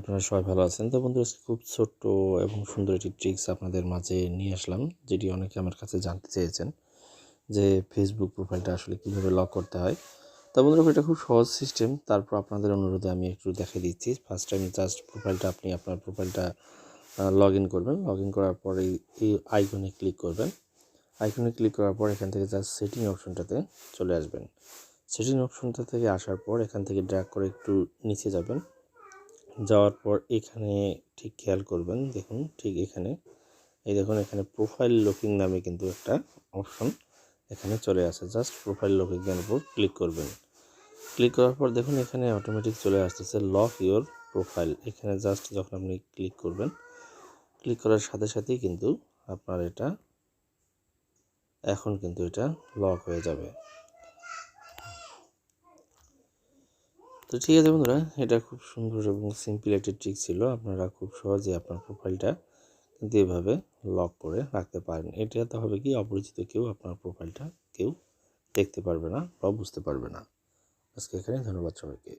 আপনারা সবাই ভালো আছেন। তো বন্ধুরা খুব ছোট্ট এবং সুন্দর একটি ট্রিক্স আপনাদের মাঝে নিয়ে আসলাম, যেটি অনেকে আমার কাছে জানতে চেয়েছেন যে ফেসবুক প্রোফাইলটা আসলে কীভাবে লক করতে হয়। তো বন্ধুরা, এটা খুব সহজ সিস্টেম তারপর আপনাদের অনুরোধে আমি একটু দেখে দিচ্ছি। ফার্স্ট টাইম জাস্ট প্রোফাইলটা আপনি আপনার প্রোফাইলটা লগ ইন করবেন। লগ ইন করার পরে এই আইকনে ক্লিক করবেন। আইকনে ক্লিক করার পর এখান থেকে জাস্ট সেটিং অপশনটাতে চলে আসবেন। সেটিং অপশনটা থেকে আসার পর এখান থেকে ড্র্যাগ করে একটু নিচে যাবেন। যাওয়ার পর এখানে ঠিক খেয়াল করবেন, দেখুন ঠিক এখানে। এই দেখুন এখানে প্রোফাইল লকিং নামে কিন্তু একটা অপশন এখানে চলে আসে। জাস্ট প্রোফাইল লকিংয়ের উপর ক্লিক করবেন। ক্লিক করার পর দেখুন এখানে অটোমেটিক চলে আসতেছে লক ইওর প্রোফাইল এখানে জাস্ট যখন আপনি ক্লিক করবেন ক্লিক করার সাথে সাথেই কিন্তু আপনার এটা এখন কিন্তু এটা লক হয়ে যাবে। তো ঠিক আছে বন্ধুরা, এটা খুব সুন্দর এবং সিম্পল একটা ট্রিক ছিল। আপনারা খুব সহজে আপনার প্রোফাইলটা কিন্তু এভাবে লক করে রাখতে পারেন। এটাতে হবে কি, অপরিচিত কেউ আপনার প্রোফাইলটা কেউ দেখতে পারবে না বা বুঝতে পারবে না। আজকে এখানে ধন্যবাদ সবাইকে।